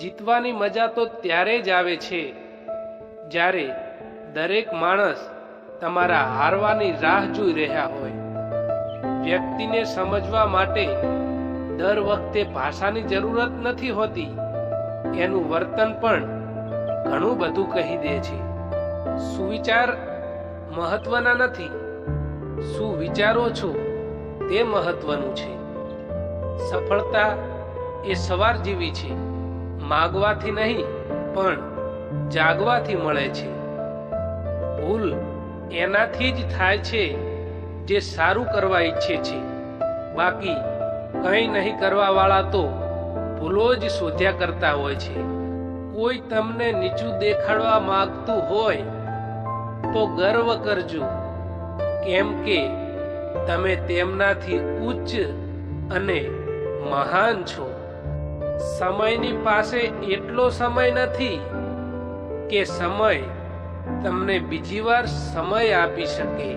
જીતવાની મજા તો ત્યારે જ આવે છે, જ્યારે દરેક માણસ તમારા હારવાની રાહ જોઈ રહ્યા હોય. વ્યક્તિને સમજવા માટે દર વખતે ભાષાની જરૂરત નથી હોતી. એનું વર્તન પણ ઘણું બધું કહી દે છે. સુવિચાર મહત્વના નથી. શું વિચારો છો તે મહત્વનું છે. સફળતા એ સવાર જેવી છે. માગવાથી નહીં, પણ જાગવાથી મળે છે. ભૂલ એનાથી જ થાય છે જે સારું કરવા ઈચ્છે છે. બાકી કંઈ નહીં કરવા વાળા તો ભૂલો જ શોધ્યા કરતા હોય છે. કોઈ તમને નીચું દેખાડવા માગતું હોય, તો ગર્વ કરજો. કેમ કે તમે તેમનાથી ઉચ્ચ અને મહાન છો. સમયની પાસે એટલો સમય નથી કે સમય તમને બીજી વાર સમય આપી શકે.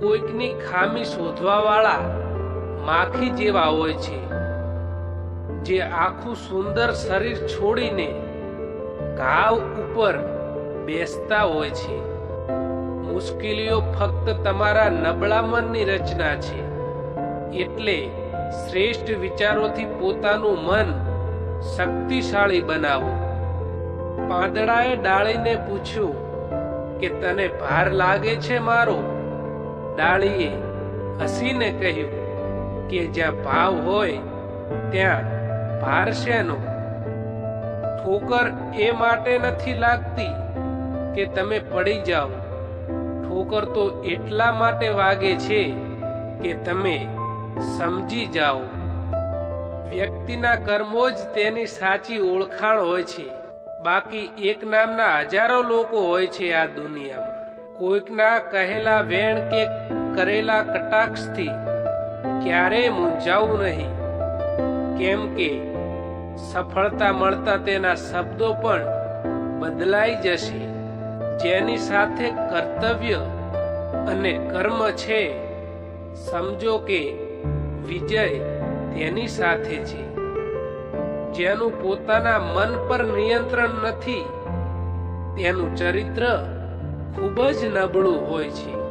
કોઈકની ખામી શોધવા વાળા માખી જેવા હોય છે, જે આખું સુંદર શરીર છોડીને ઘાવ ઉપર બેસતા હોય છે. મુશ્કેલીઓ ફક્ત તમારા નબળા મનની રચના છે. એટલે શ્રેષ્ઠ વિચારોથી પોતાનું મન શક્તિશાળી બનાવો. પાંદડાએ ડાળીને પૂછ્યું કે તને ભાર લાગે છે મારો? ડાળીએ હસીને કહ્યું કે જ્યાં ભાવ હોય ત્યાં ભાર શેનો? ઠોકર એ માટે નથી લાગતી કે તમે પડી જાઓ. ઠોકર તો એટલા માટે વાગે છે કે તમે સમજી જાઓ. વ્યક્તિના કર્મો જ તેની સાચી ઓળખાણ હોય છે. બાકી એક નામના હજારો લોકો હોય છે આ દુનિયામાં. કોઈકના કહેલા વેણ કે કરેલા કટાક્ષથી ક્યારેય મૂંઝાવું નહીં. કેમ કે સફળતા મળતા તેના શબ્દો પણ બદલાઈ જશે. જેની સાથે કર્તવ્ય અને કર્મ છે, સમજો કે વિજય તેની સાથે છે. જેનું પોતાના મન પર નિયંત્રણ નથી, તેનું ચરિત્ર ખૂબ જ નબળું હોય છે.